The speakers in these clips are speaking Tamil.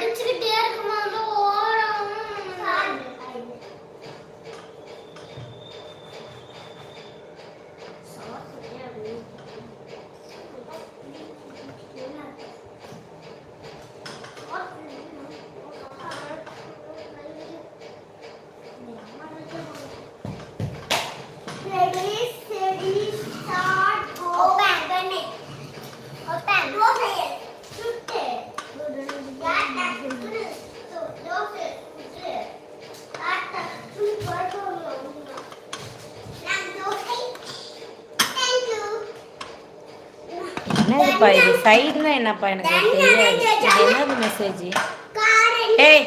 പഠിച്ചിട്ടേ അത് ഓരോന്നും Ready, steady, start, go. Open, open it. Open. Go play it. என்னப்பா இது? சைடுனா என்னப்பா எனக்கு தெரியாது. இது என்னது மெசேஜ் ஏய்!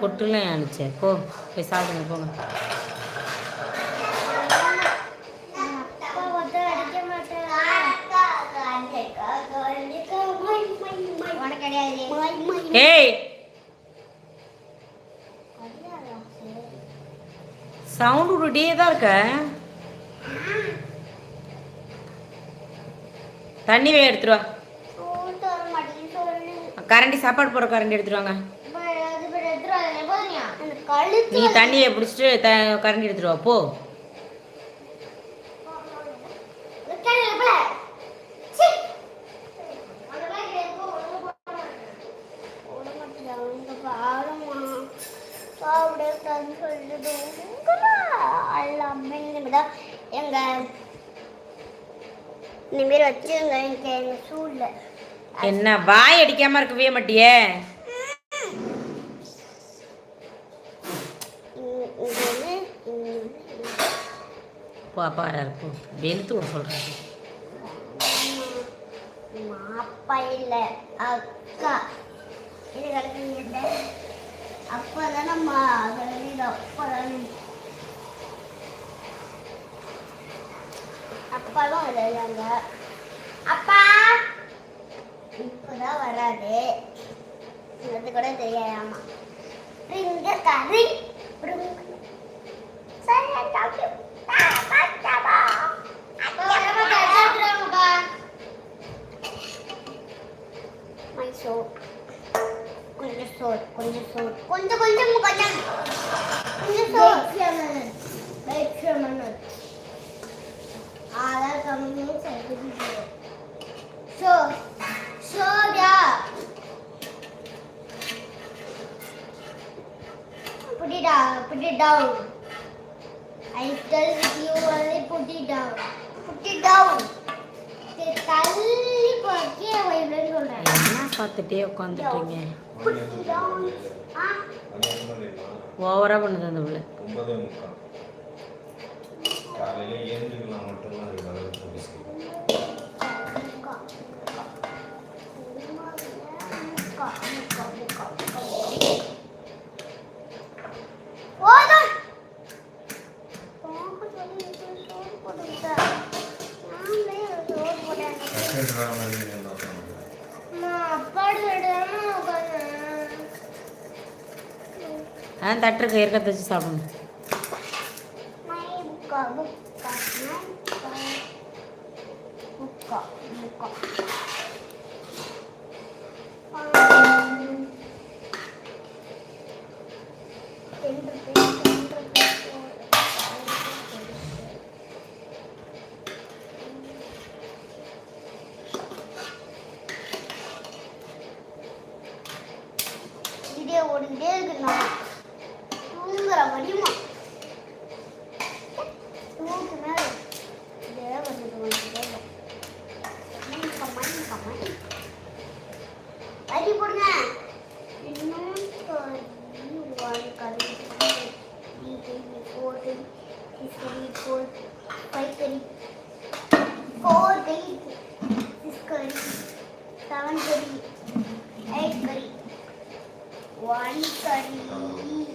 பொட்டுலாம் அனுப்பிச்சேன் போ போய் சாப்பிடுங்க போங்க. ஏய். சவுண்ட் விட்டுட்டே தான் இருக்க. தண்ணி வே எடுத்துட்டு வா. கரண்டி சாப்பாடு போடுற கரண்டி எடுத்துட்டு வாங்க. நீ தண்ணியை பிடிச்சிட்டு த கரண்டி எடுத்துட்டு வா போ எங்க இனிமேல் வச்சுங்க எனக்கு எங்க சூழ்ல என்ன வாய் அடிக்காம இருக்கவே மாட்டியே? இங்க வந்து இங்க பாப்பா இருக்கும் வெளுத்து சொல்றாங்க. அம்மா, அப்பா இல்லை அக்கா. இது கிடக்குங்க அப்பா தானம்மா அது அப்பா தானே அப்பாவும் இல்லைங்க அப்பா! இப்போதான் வராது அது கூட தெரியாதாமா. இங்க கறி. சரி சோறு. கொஞ்சம் கொஞ்சம் கொஞ்சம். கொஞ்சம் சோறு. அதான் கம்மியும் சேர்த்து so soda. Put it down, put it down. I tell you only put it down. Put it down. சரி, தள்ளி போக்கே வைப்ரேட் சொல்றேன் என்ன பார்த்துட்டே உட்காந்துட்டீங்க Put it down. ஆ ஓவரா பண்ணுது அந்த பிள்ளை. ஒன்பதே முக்கால். ஆ தட்டுருக்கு இருக்கத்தை வச்சு சாப்பிடணும். இதே ஓடிக்கிட்டே இருக்குண்ணா தூங்குற வடிமா தூக்கு மேல இதே வந்துட்டு வந்துட்டே கம்மன் கம்மன் அடி போடுங்க இன்னும் ஒன் கறி four curry six curry four five curry four curry six curry seven curry eight curry one curry,